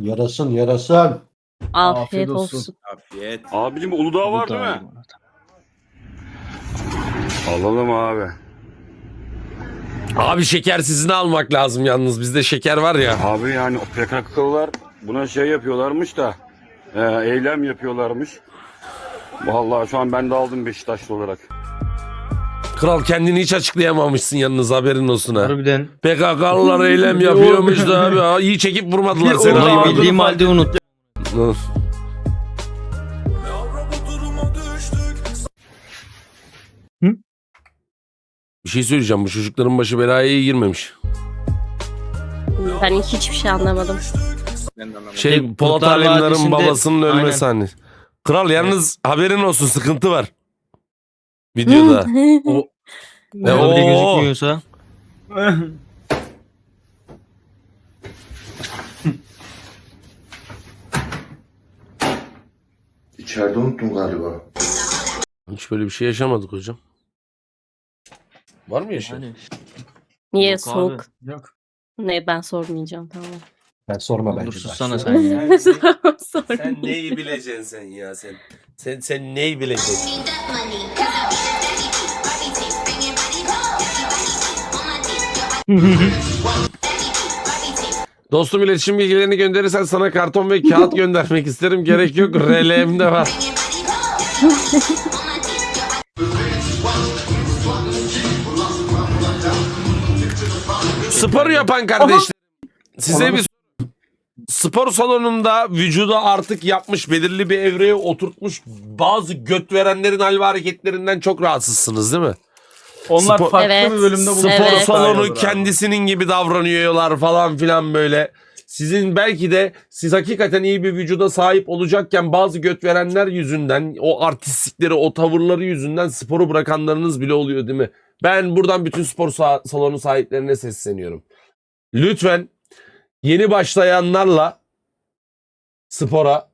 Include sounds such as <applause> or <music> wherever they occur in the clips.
Yarasın yarasın. Afiyet olsun. Afiyet. Abicim Uludağ var değil mi? Alalım abi. Abi şekersizini almak lazım yalnız. Bizde şeker var ya. Abi yani o PKK'lılar buna şey yapıyorlarmış da e, eylem yapıyorlarmış. Vallahi şu an ben de aldım Beşiktaşlı olarak. Kral kendini hiç açıklayamamışsın yalnız haberin olsun ha. Harbiden. PKK'lılar eylem yapıyormuş da abi. Ha, İyi çekip vurmadılar seni. Olayı abi. bildiğim halde unut. Hı. Bir şey söyleyeceğim. Bu çocukların başı belaya girmemiş. Ben hiçbir şey anlamadım. Ben de anlamadım. Şey Kurtlar Polat Alemdar'ın Vadisi'nde- babasının ölmesi Aynen. hani. Kral yalnız haberin olsun sıkıntı var. Videoda. <laughs> Ne oo. öyle gözükmüyorsa. <laughs> İçeride unuttum galiba. Hiç böyle bir şey yaşamadık hocam. Var mı yaşayan? Yani. Niye Yok abi. soğuk? Yok. Ne ben sormayacağım tamam. Ben sorma Dur bence. sussana <laughs> sen ya. Sormayacağım. neyi bileceksin sen ya sen? Sen sen neyi bileceksin? Dostum iletişim bilgilerini gönderirsen sana karton ve kağıt <laughs> göndermek isterim. Gerek yok. RL'mde var. Spor yapan kardeşlerim. Size bir spor salonunda vücuda artık yapmış belirli bir evreye oturtmuş bazı göt verenlerin hal hareketlerinden çok rahatsızsınız değil mi? Onlar Spor- farklı Evet. bir bölümde Spor Evet. salonu kendisinin gibi davranıyorlar falan filan böyle. Sizin belki de siz hakikaten iyi bir vücuda sahip olacakken bazı göt verenler yüzünden o artistlikleri o tavırları yüzünden sporu bırakanlarınız bile oluyor değil mi? Ben buradan bütün spor sa- salonu sahiplerine sesleniyorum. Lütfen yeni başlayanlarla spora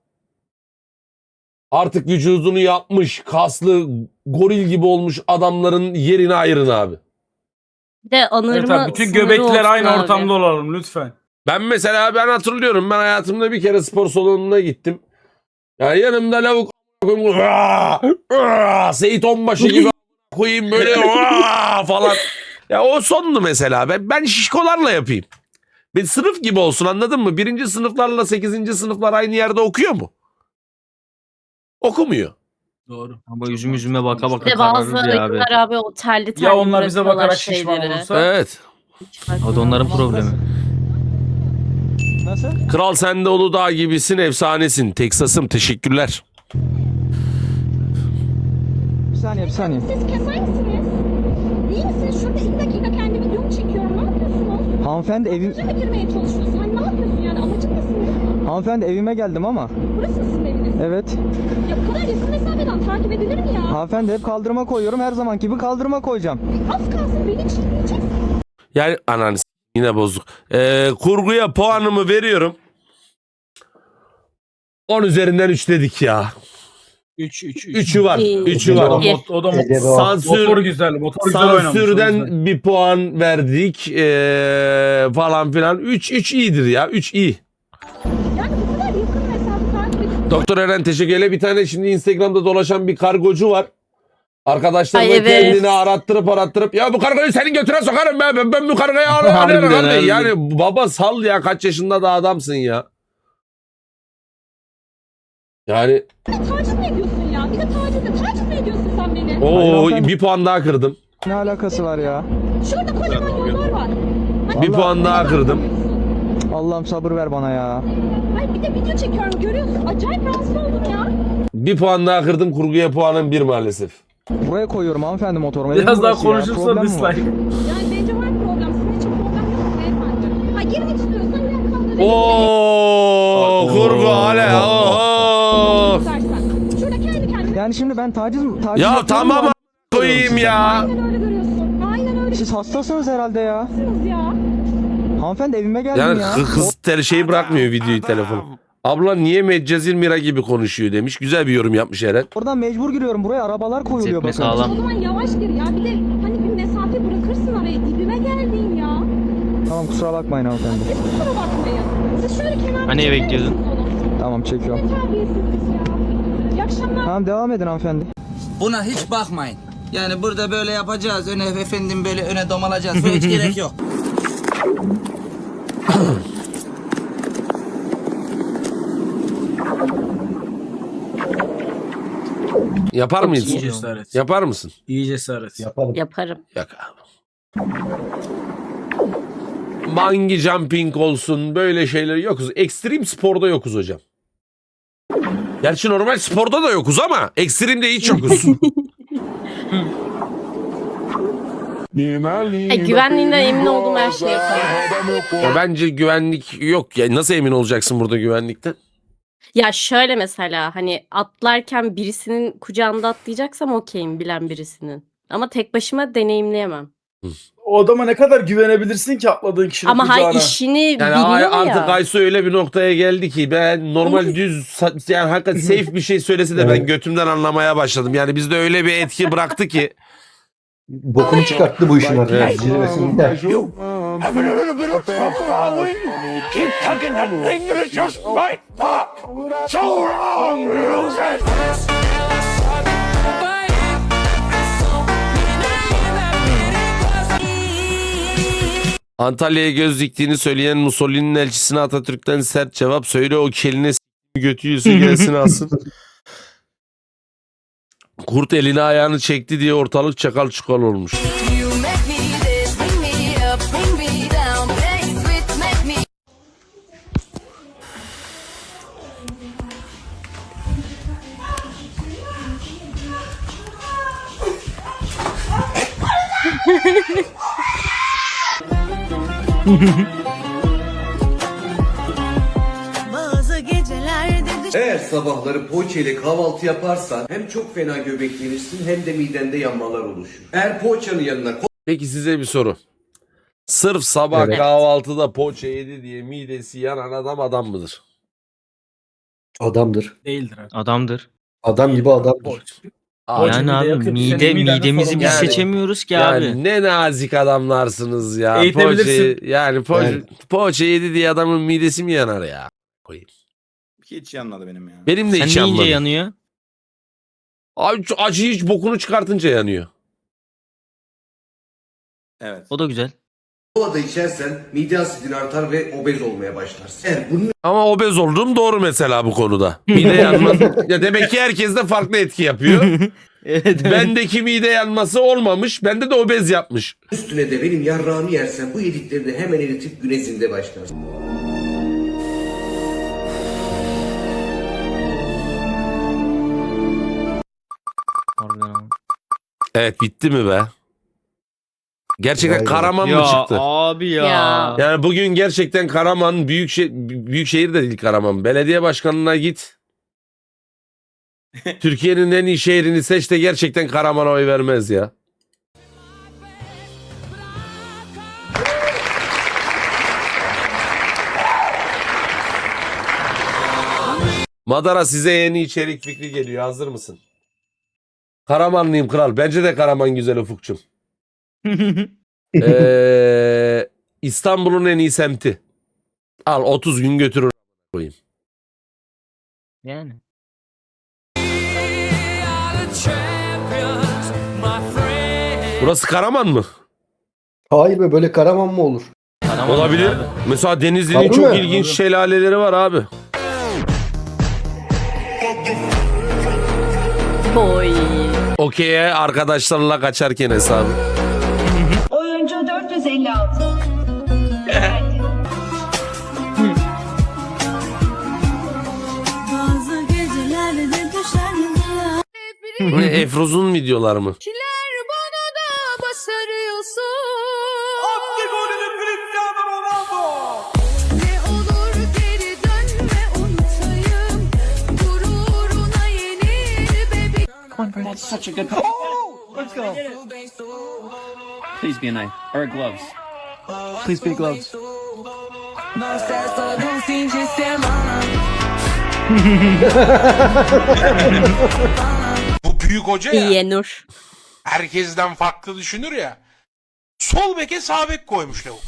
artık vücudunu yapmış kaslı goril gibi olmuş adamların yerini ayırın abi. Bir de anırma Evet abi, bütün sınırı göbekler olsun aynı abi. ortamda olalım lütfen. Ben mesela ben hatırlıyorum ben hayatımda bir kere spor salonuna gittim. Ya yanımda lavuk "Aa! Aa!" Seyit Onbaşı gibi koyayım böyle <laughs> "Aa!" falan. Ya o sondu mesela. Ben, ben şişkolarla yapayım. Bir sınıf gibi olsun anladın mı? Birinci sınıflarla sekizinci sınıflar aynı yerde okuyor mu? Okumuyor. Doğru. Ama yüzüm yüzüme baka baka de bazı kararır ya abi. abi o Ya onlar bize bırakıyorlar bakarak şişman şeyleri. olursa. Evet. O da onların problemi. Nasıl? Kral sen de Uludağ gibisin efsanesin. Teksas'ım teşekkürler. Bir saniye bir saniye. Siz keser misiniz? İyi misiniz? Şurada iki dakika kendi videomu çekiyorum. Ne yapıyorsunuz? Hanımefendi evim Bize mi girmeye çalışıyorsun? Hani ne yapıyorsun yani? Amacın ne senin? Hanımefendi evime geldim ama. Burası sizin eviniz? Evet. Ya bu kadar yakın mesafeden takip edilir mi ya? Hanımefendi hep kaldırıma koyuyorum. Her zaman gibi kaldırıma koyacağım. Az kalsın beni çiğneyeceksin. Yani ananı yine bozduk. Ee, kurguya puanımı veriyorum. 10 üzerinden 3 dedik ya. 3 3 3. 3'ü var. İyi. 3'ü O da, var. Mot, o da mot. Sansür motor güzel. Motor güzel oynamış. sansürden bir puan verdik ee, falan filan. 3 3 iyidir ya. 3 iyi. Doktor Eren teşekkür ederim. Bir tane şimdi Instagram'da dolaşan bir kargocu var. Arkadaşlarına Ay, evet. kendini arattırıp arattırıp ya bu kargoyu senin götüne sokarım ben. Ben, ben bu kargoyu harbiden. Yani baba sal ya kaç yaşında da adamsın ya. Yani taciz mi ediyorsun ya? Bir de taciz de. Taciz mi ediyorsun sen beni? o hanımefendi. bir puan daha kırdım. Ne alakası var ya? Şurada kocaman yollar var. Hani Bir puan daha kırdım. Allah'ım sabır ver bana ya. Hayır bir de video çekiyorum görüyorsun. Acayip rahatsız oldum ya. Bir puan daha kırdım kurguya puanım bir maalesef. Buraya koyuyorum hanımefendi motorumu. Biraz daha konuşursa dislike. Yani bence var problem. Sizin için problem yok beyefendi. Ha girmek istiyorsan gel kaldırayım. Oo kurgu hala. Oo. İstersen. Şurada kendi kendine. Yani şimdi ben taciz taciz Ya tamam a- koyayım ya. Aynen öyle görüyorsun. Aynen öyle Siz hastasınız herhalde ya. görüyorsunuz ya. Hanımefendi evime geldim Yani ya. kı- kız tel şeyi bırakmıyor videoyu telefon. Abla niye Meccazir Mira gibi konuşuyor demiş. Güzel bir yorum yapmış Eren. Oradan mecbur giriyorum. Buraya arabalar koyuluyor bakın. sağlam. O zaman yavaş gir ya. Bir de hani bir mesafe bırakırsın araya. Dibime geldin ya. Tamam kusura bakmayın hanımefendi. Siz kusura bakmayın. Siz şöyle kenarda Hani eve gidiyordun? Tamam çekiyorum. Ya. İyi akşamlar. Tamam devam edin hanımefendi. Buna hiç bakmayın. Yani burada böyle yapacağız. Öne efendim böyle öne domalacağız. Buna hiç gerek yok. <laughs> Yapar İyi mıyız? cesaret. Yapar mısın? İyi cesaret. Yaparım. Yaparım. Yok abi. Bungee jumping olsun böyle şeyler yokuz. Ekstrem sporda yokuz hocam. Gerçi normal sporda da yokuz ama ekstremde hiç yokuz. <laughs> <laughs> E, güvenliğinden emin olduğum her şeyi yaparım. Ya bence güvenlik yok ya. Nasıl emin olacaksın burada güvenlikten? Ya şöyle mesela hani atlarken birisinin kucağında atlayacaksam okeyim bilen birisinin. Ama tek başıma deneyimleyemem. O adama ne kadar güvenebilirsin ki atladığın kişinin Ama kucağına? hay işini Yani biliyor ay- ya. artık Aysu öyle bir noktaya geldi ki ben normal düz sa- yani hakikaten safe bir şey söylese de ben götümden anlamaya başladım. Yani bizde öyle bir etki bıraktı ki. Bokunu çıkarttı bu işin. Evet. Zirvesinde. Antalya'ya göz diktiğini söyleyen Mussolini'nin elçisine Atatürk'ten sert cevap söyle o keline s- götü yüzü gelsin alsın. <laughs> Kurt eline ayağını çekti diye ortalık çakal çukal olmuş. Bazı <laughs> Eğer sabahları poğaça ile kahvaltı yaparsan hem çok fena göbeklenirsin hem de midende yanmalar oluşur. Eğer poğaçanın yanına Peki size bir soru. Sırf sabah Evet. kahvaltıda poğaça yedi diye midesi yanan adam adam mıdır? Adamdır. Değildir abi. Adamdır. Adam gibi adamdır. Abi, Poğaça yani mide abi mide Senin midemizi sorun biz var. seçemiyoruz ki yani abi. ne nazik adamlarsınız ya. Eğitebilirsin. Poğaçayı, yani poğaça, Evet. poğaça yedi diye adamın midesi mi yanar ya? Koyayım. Hiç yanmadı benim ya. Benim de Sen hiç yanmadı. yanıyor? Abi şu acı hiç bokunu çıkartınca yanıyor. Evet. O da güzel. kola da içersen mide asidin artar ve obez olmaya başlarsın. Eğer bunun Ama obez olduğum doğru mesela bu konuda. <laughs> Mide yanması. ya demek ki herkes de farklı etki yapıyor. <laughs> Evet. evet. Bendeki mide yanması olmamış. Bende de obez yapmış. üstüne de benim yarrağımı yersen bu yediklerini hemen eritip güne zinde başlarsın. Evet bitti mi be? Gerçekten Vay be. Karaman mı Ya çıktı? abi ya. Ya. Yani bugün gerçekten Karaman büyük şey büyük şehir de değil Karaman. Belediye başkanına git. <laughs> Türkiye'nin en iyi şehrini seç de gerçekten Karaman'a oy vermez ya. Madara size yeni içerik fikri geliyor. Hazır mısın? Karamanlıyım kral. Bence de Karaman güzel ufukçum. <laughs> Ee, İstanbul'un en iyi semti. Al 30 gün götürür koyayım. yani. Burası Karaman mı? Hayır be böyle Karaman mı olur? Karaman Olabilir. abi. Mesela Denizli'nin Tabii çok mi? ilginç Tabii. şelaleleri var abi. Oy. Okey'e arkadaşlarla kaçarken hesabı. Oyuncu 456. Geldi. Bazı ne Efruz'un videolar mı? Kiler bana da basarıyorsun. Bebi. Please be a knife. Or gloves. Please be gloves. Bu büyük hoca ya. Yenur. Herkesten farklı düşünür ya. Sol beke sağ bek koymuş lavuk.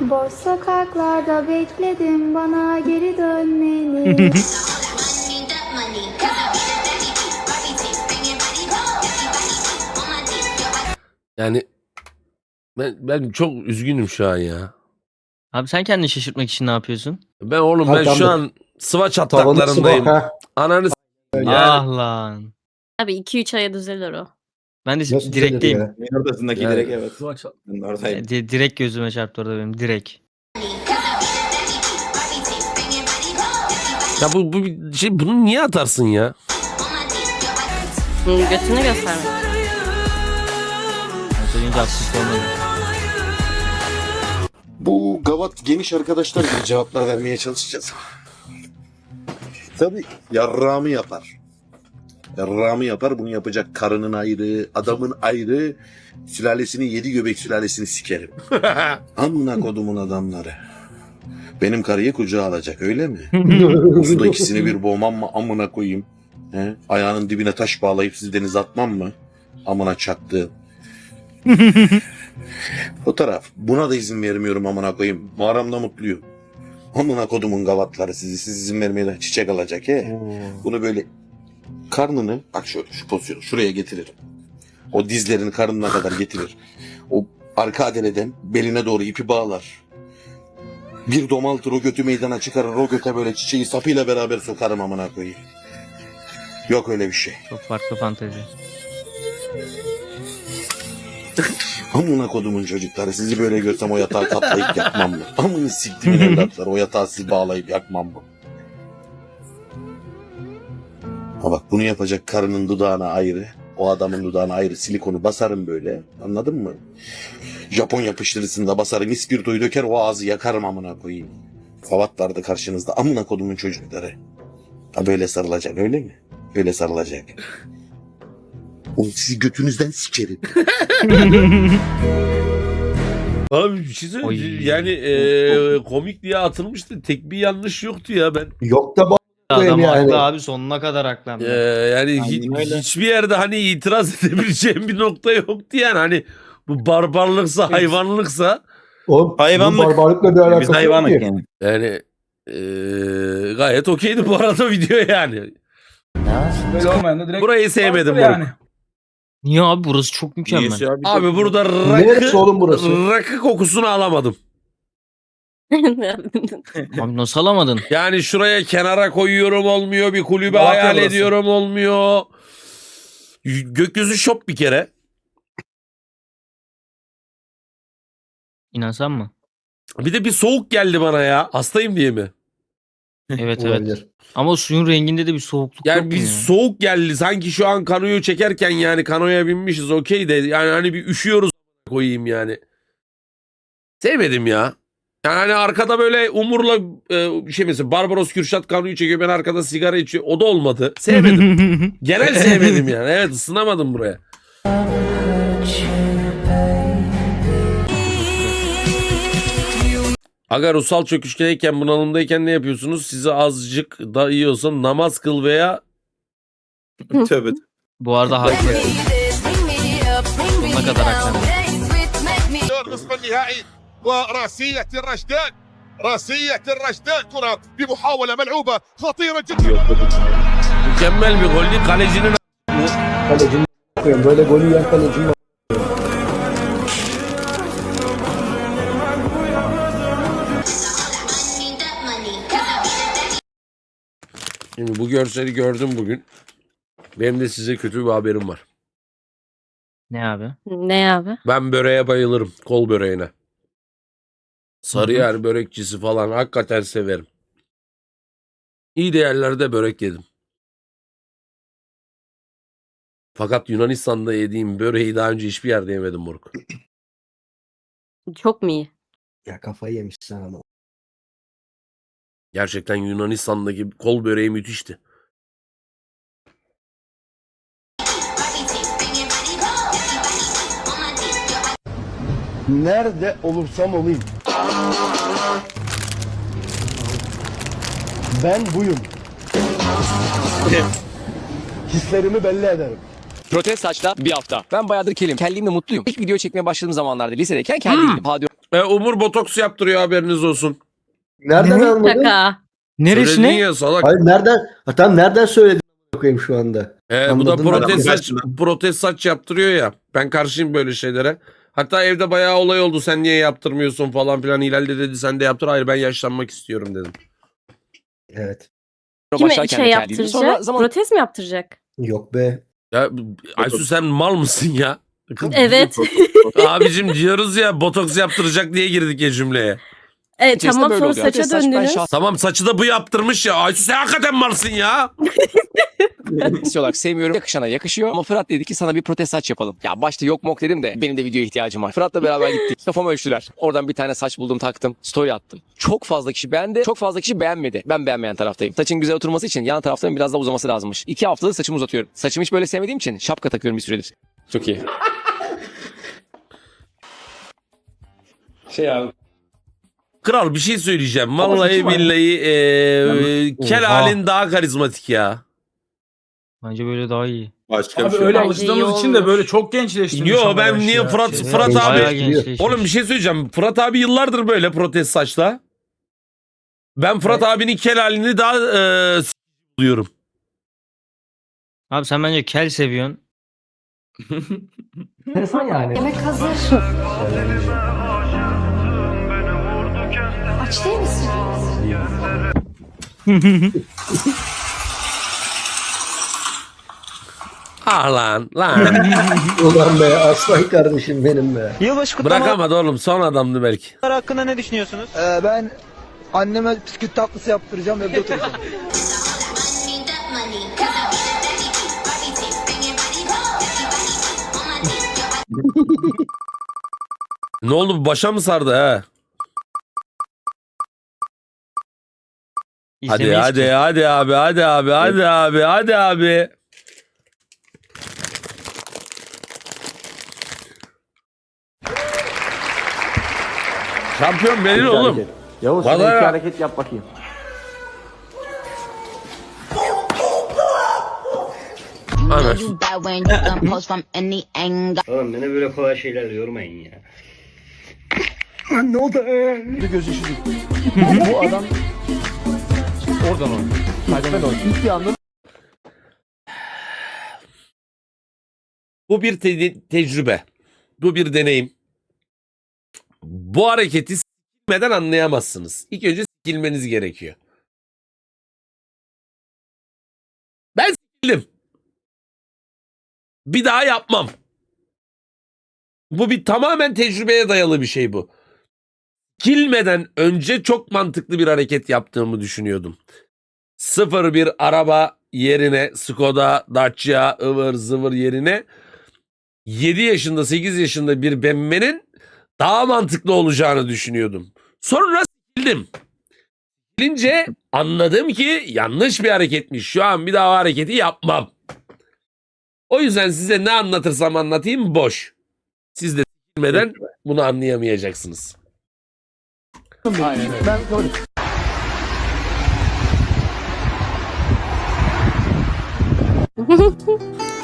Boş sokaklarda bekledim bana geri dönmeni. <laughs> Yani ben, ben çok üzgünüm şu an ya. Abi sen kendini şaşırtmak için ne yapıyorsun? Ben oğlum ben şu an sıva Tavanı çatlaklarındayım. sıva. Ha. Ananı s- yani, Ah lan. Abi 2-3 aya düzelir o. Ben de Nasıl direkteyim. Oradasındaki Yani- direkt evet. Ben oradayım. Di- direkt gözüme çarptı orada benim direkt. Ya bu, bu bir şey bunu niye atarsın ya? Hı, götünü göstermek. Söyleyince olmadı. Bu gavat geniş arkadaşlar gibi cevaplar vermeye çalışacağız. Tabii yarrağımı yapar. Yarrağımı yapar bunu yapacak karının ayrı, adamın ayrı, sülalesinin yedi göbek sülalesini sikerim. <laughs> Amına kodumun adamları. Benim karıyı kucağa alacak öyle mi? <laughs> Suda ikisini bir boğmam mı amına koyayım? He? Ayağının dibine taş bağlayıp sizi denize atmam mı? Amına çaktı. <laughs> O taraf. Buna da izin vermiyorum amına koyayım. Mağaramda mutluyum. Amına kodumun gavatları sizi siz izin vermeye çiçek alacak he. Bunu böyle karnını bak şöyle şu pozisyonu şuraya getiririm. O dizlerini karnına kadar getirir. O arka adeleden beline doğru ipi bağlar. Bir domaltır o götü meydana çıkarır o göte böyle çiçeği sapıyla beraber sokarım amına koyayım. Yok öyle bir şey. Çok farklı fantezi. Amına kodumun çocukları sizi böyle görsem o yatağı katlayıp yakmam mı? Amını siktimin evlatları o yatağı sizi bağlayıp yakmam mı? Ha bak bunu yapacak karının dudağına ayrı, o adamın dudağına ayrı silikonu basarım böyle. Anladın mı? Japon yapıştırısında basarım ispirtoyu döker o ağzı yakarım amına koyayım. Favat vardı karşınızda amına kodumun çocukları. Ha böyle sarılacak öyle mi? Böyle sarılacak. <laughs> Oğlum sizi götünüzden sikerim. <laughs> Abi bir şey söyleyeyim. Yani e, komik diye atılmıştı. Tek bir yanlış yoktu ya ben. Yok da. Adam yani. haklı abi sonuna kadar haklı. E, de. yani hi- Aynen öyle. hiçbir yerde hani itiraz <laughs> edebileceğim bir nokta yoktu yani. Hani bu barbarlıksa hayvanlıksa O, Hayvanlık. Bu barbarlıkla bir alakası Biz yok hayvanlık ki. yani. yani e, gayet okeydi bu arada <laughs> video yani. Böyle olmayan da direkt Burayı sevmedim yani. moruk. Niye abi burası çok mükemmel. Abi burada Neresi rakı, oğlum burası? rakı kokusunu alamadım. <laughs> Abi nasıl alamadın? Yani şuraya kenara koyuyorum olmuyor. Bir kulübe Malatya hayal burası. ediyorum olmuyor. Gökyüzü şop bir kere. İnansam mı? Bir de bir soğuk geldi bana ya. Hastayım diye mi? <laughs> Evet evet. Olabilir. Ama suyun renginde de bir soğukluk Yani yok mu bir ya? soğuk geldi. Sanki şu an kanoyu çekerken yani kanoya binmişiz okey de yani hani bir üşüyoruz koyayım yani. Sevmedim ya. Yani hani arkada böyle Umur'la e, şey mesela Barbaros Kürşat kanoyu çekiyor ben arkada sigara içiyor. O da olmadı. Sevmedim. <laughs> Genel sevmedim yani. Evet ısınamadım buraya. Aga ruhsal çöküşteyken bunalımdayken ne yapıyorsunuz? Size azıcık da iyi olsa namaz kıl veya Tövbe. Bu arada haklı. Sonuna kadar haklı. نصف النهائي وراسية الرشدان راسية الرشدان كرة بمحاولة ملعوبة خطيرة جدا mükemmel bir goldü. Kalecinin Kalecinin koyuyorum. Böyle golü yiyen kalecinin Şimdi bu görseli gördüm bugün. Benim de size kötü bir haberim var. Ne abi? ne abi? Ben böreğe bayılırım. Kol böreğine. Sarıyer börekçisi falan hakikaten severim. İyi de yerlerde börek yedim. Fakat Yunanistan'da yediğim böreği daha önce hiçbir yerde yemedim moruk. Çok mu iyi? Ya kafayı yemişsin ama. Gerçekten Yunanistan'daki kol böreği müthişti. Nerede olursam olayım. Ben buyum. Hislerimi belli ederim. Protest saçta bir hafta. Ben bayağıdır kelim. Kelliğimle mutluyum. İlk video çekmeye başladığım zamanlarda lisedeyken kelliydim. Ha diyorum. E, Umur botoks yaptırıyor haberiniz olsun. Nereden anladın? Şaka. Neresi Söyledin ne? ya salak. Hayır nereden? Ha, tam nereden söyledin koyayım şu anda? E, bu da Anladım. protest saç, protest saç yaptırıyor ya. Ben karşıyım böyle şeylere. Hatta evde bayağı olay oldu. Sen niye yaptırmıyorsun falan filan. Hilal de dedi sen de yaptır. Hayır ben yaşlanmak istiyorum dedim. Evet. Kime başlarken şey de kelliydim. Sonra yaptıracak? zaman Protez mi yaptıracak? Yok be. Ya Aysu sen mal mısın ya? Evet. <laughs> Abicim diyoruz ya botoks yaptıracak diye girdik ya cümleye. Evet içerisinde tamam böyle sonra oluyor. saça saç ben döndünüz. şahsen Tamam saçı da bu yaptırmış ya. Aysu sen hakikaten malsın ya. <laughs> kişi olarak sevmiyorum. Yakışana yakışıyor. Ama Fırat dedi ki sana bir protest saç yapalım. Ya başta yok mok dedim de benim de videoya ihtiyacım var. Fırat'la beraber gittik. <laughs> Kafamı ölçtüler. Oradan bir tane saç buldum taktım. Story attım. Çok fazla kişi beğendi. Çok fazla kişi beğenmedi. Ben beğenmeyen taraftayım. Saçın güzel oturması için yan tarafların biraz daha uzaması lazımmış. İki haftadır saçımı uzatıyorum. Saçımı hiç böyle sevmediğim için şapka takıyorum bir süredir. Çok iyi. Şey abi. Kral bir şey söyleyeceğim. Vallahi billahi eee kel Oha. halin daha karizmatik ya. Bence böyle daha iyi. Başka Abi bir şey öyle yok. Alıştığımız için de böyle çok gençleştirmiş. Yo ben niye ya. Fırat Şey- Fırat Bayağı abi gençleşmiş. Oğlum bir şey söyleyeceğim. Fırat abi yıllardır böyle protest saçla. Ben Fırat abinin kel halini daha eee s- buluyorum. Abi sen bence kel seviyorsun. Enteresan <laughs> yani. Yemek hazır. Aç değil misin? <laughs> Ah lan lan. <laughs> Ulan be aslan kardeşim benim be. Yılbaşı Bırakamadı oğlum son adamdı belki. hakkında ne düşünüyorsunuz? Ee, ben anneme bisküvit tatlısı yaptıracağım evde oturacağım. <laughs> Ne oldu başa mı sardı ha? Hadi İzlemeyiz hadi ki. hadi abi hadi abi hadi abi hadi abi. Şampiyon benim oğlum. Yavuz Vallahi sen iki ya. hareket yap bakayım. Ana. Oğlum beni böyle kolay şeyler yormayın ya. ne oldu? Bir göz yaşı <laughs> Bu adam oradan oynuyor. Kalpten oynuyor. İlk bir anda Bu bir te- tecrübe. Bu bir deneyim. Bu hareketi sikilmeden anlayamazsınız. İlk önce sikilmeniz gerekiyor. Ben sikildim. Bir daha yapmam. Bu bir tamamen tecrübeye dayalı bir şey bu. Kilmeden önce çok mantıklı bir hareket yaptığımı düşünüyordum. Sıfır bir araba yerine Skoda, Dacia, ıvır zıvır yerine 7 yaşında 8 yaşında bir bemmenin daha mantıklı olacağını düşünüyordum. Sonra sildim. Silince anladım ki yanlış bir hareketmiş. Şu an bir daha o hareketi yapmam. O yüzden size ne anlatırsam anlatayım boş. Siz de silmeden bunu anlayamayacaksınız. Ben gördüm.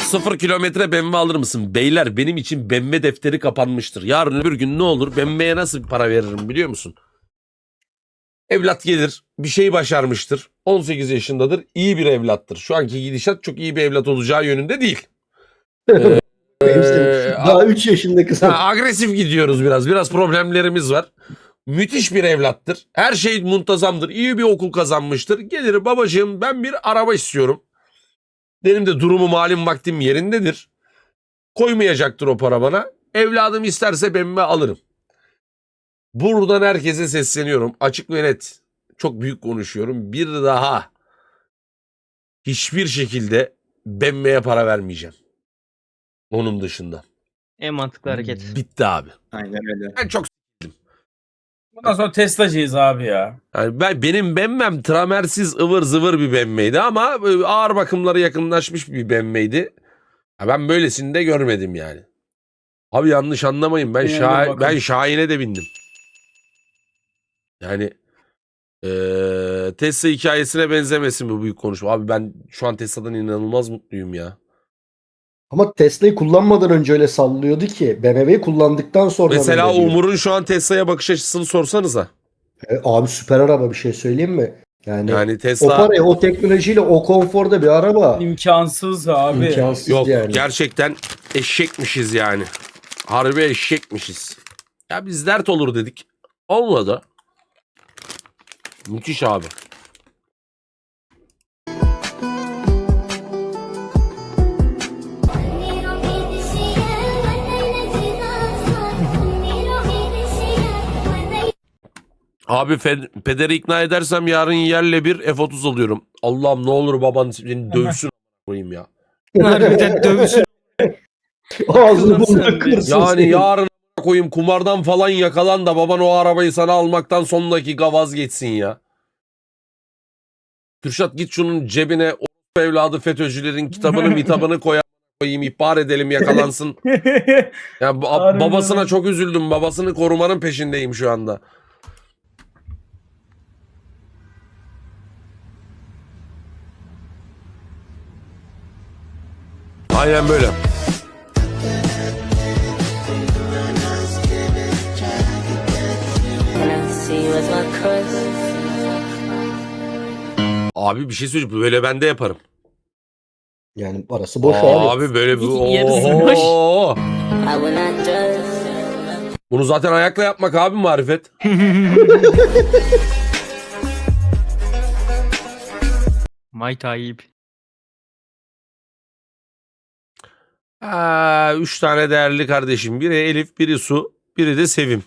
Sıfır kilometre bemme alır mısın? Beyler benim için bemme defteri kapanmıştır. Yarın öbür gün ne olur bemmeye nasıl para veririm biliyor musun? Evlat gelir bir şey başarmıştır. 18 yaşındadır iyi bir evlattır. Şu anki gidişat çok iyi bir evlat olacağı yönünde değil. Ee, Daha 3 yaşında kız. Ha, agresif gidiyoruz biraz. Biraz problemlerimiz var. Müthiş bir evlattır. Her şey muntazamdır. İyi bir okul kazanmıştır. Gelir babacığım ben bir araba istiyorum. Benim de durumum halim vaktim yerindedir. Koymayacaktır o para bana. Evladım isterse ben mi alırım. Buradan herkese sesleniyorum. Açık ve net. Çok büyük konuşuyorum. Bir daha hiçbir şekilde BMW'ye para vermeyeceğim. Onun dışında. En mantıklı hareket. Bitti abi. Aynen öyle. Ben çok Bundan sonra Tesla'cıyız abi ya. Yani ben benim bemmem tramersiz ıvır zıvır bir bemmeydi ama e, ağır bakımları yakınlaşmış bir bemmeydi. Ya ben böylesini de görmedim yani. Abi yanlış anlamayın ben Şah- bakalım. ben Şahin'e de bindim. Yani eee Tesla hikayesine benzemesin bu büyük konuşma. Abi ben şu an Tesla'dan inanılmaz mutluyum ya. Ama Tesla'yı kullanmadan önce öyle sallıyordu ki BMW'yi kullandıktan sonra Mesela böyle diyor. Umur'un şu an Tesla'ya bakış açısını sorsanıza. E, abi süper araba bir şey söyleyeyim mi? Yani, Yani o Tesla paraya, o teknolojiyle, o konforda bir araba İmkansız abi. imkansız Yok yani. gerçekten eşekmişiz yani. Harbi eşekmişiz. Ya biz dert olur dedik. Olmadı. Müthiş abi. Abi pederi ikna edersem yarın yerle bir F30 alıyorum. Allah'ım ne olur baban seni dövsün koyayım ya. Harbiden <laughs> dövsün. <laughs> Ağzını burnunu kırsın Yani yarın koyayım kumardan falan yakalan da baban o arabayı sana almaktan son dakika vazgeçsin ya. Kürşat git şunun cebine o evladı FETÖ'cülerin kitabını mitabını koy koyayım ihbar edelim yakalansın. <laughs> Ya Harbiden babasına çok üzüldüm. Babasını korumanın peşindeyim şu anda. Aynen böyle. Abi bir şey söyleyeyim. Böyle ben de yaparım. Yani parası boş Aa, abi. abi böyle bir Yarısı Oho! Bunu zaten ayakla yapmak abi marifet. May Tayyip. Aa, üç tane değerli kardeşim. Biri Elif, biri Su, biri de Sevim.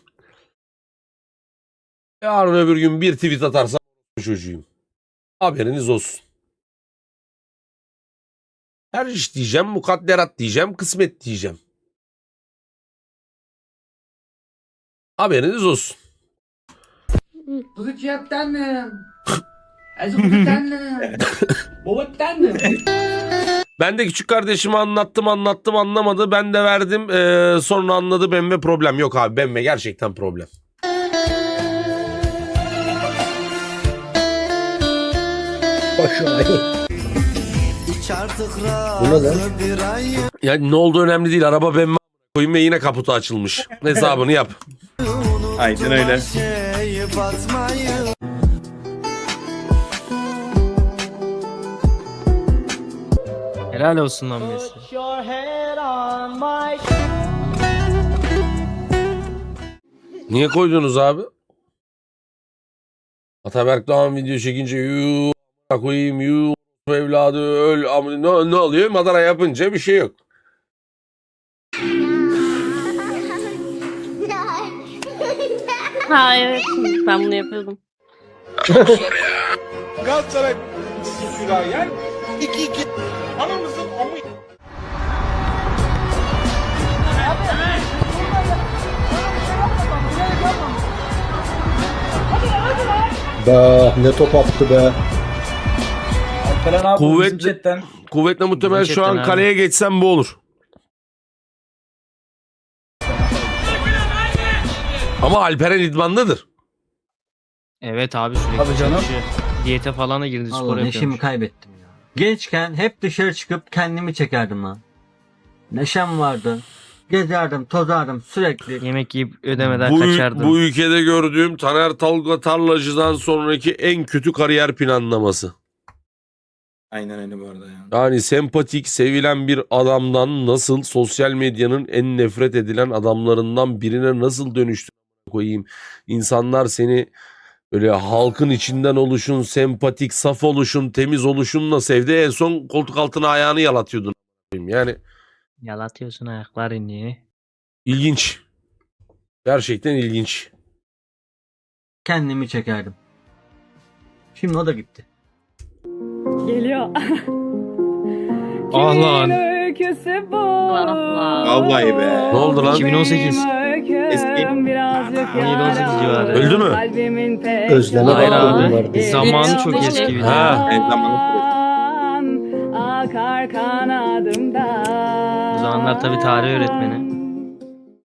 Yarın öbür gün bir tweet atarsam çocuğum. Haberiniz olsun. Tercih diyeceğim, mukadderat diyeceğim, kısmet diyeceğim. Haberiniz olsun. <laughs> Ben de küçük kardeşime anlattım anlattım anlamadı. Ben de verdim. Ee, sonra anladı benimle problem. Yok abi benimle gerçekten problem. Bu ne lan? Yani ne oldu önemli değil. Araba benimle koyayım ve yine kaputu açılmış. Hesabını yap. Aynen öyle. Helal olsun lan Messi. Niye koydunuz abi? Ataberk Doğan video çekince yuu koyayım yuu evladı öl am- ne, ne oluyor? Madara yapınca bir şey yok. Ha evet. Ben bunu yapıyordum. Galatasaray Sülayen 2-2 Be ne top attı be. Alperen abi Kuvvet- bizim chatten. Kuvvetle muhtemel şu an Gerçekten abi. kaleye geçsem bu olur. Ama Alperen idmanlıdır. Evet abi sürekli Tabii canım. çalışıyor. Diyete falan da girdi spor Allah yapıyormuş. neşemi kaybettim ya. Gençken hep dışarı çıkıp kendimi çekerdim lan. Neşem vardı. Gezerdim, tozardım sürekli. Yemek yiyip ödemeden Bu, kaçardım. bu ülkede gördüğüm Taner Talga Tarlacı'dan sonraki en kötü kariyer planlaması. Aynen öyle bu arada ya. Yani sempatik, sevilen bir adamdan nasıl sosyal medyanın en nefret edilen adamlarından birine nasıl dönüştü koyayım. İnsanlar seni böyle halkın içinden oluşun, sempatik, saf oluşun, temiz oluşunla sevdi. En son koltuk altına ayağını yalatıyordun. Yani Yalatıyorsun ayaklarını. ilginç. Gerçekten ilginç. Kendimi çekerdim. Şimdi o da gitti. Geliyor. Ah lan. bu. Vallahi be. Ne oldu lan? 2018. Eski. 17-18 civarı. Öldü mü? Özleme Hayır abi. Zamanı çok eski bir de. Ha. En zamanı Akar kanadımdan. O zamanlar tabii tarih öğretmeni.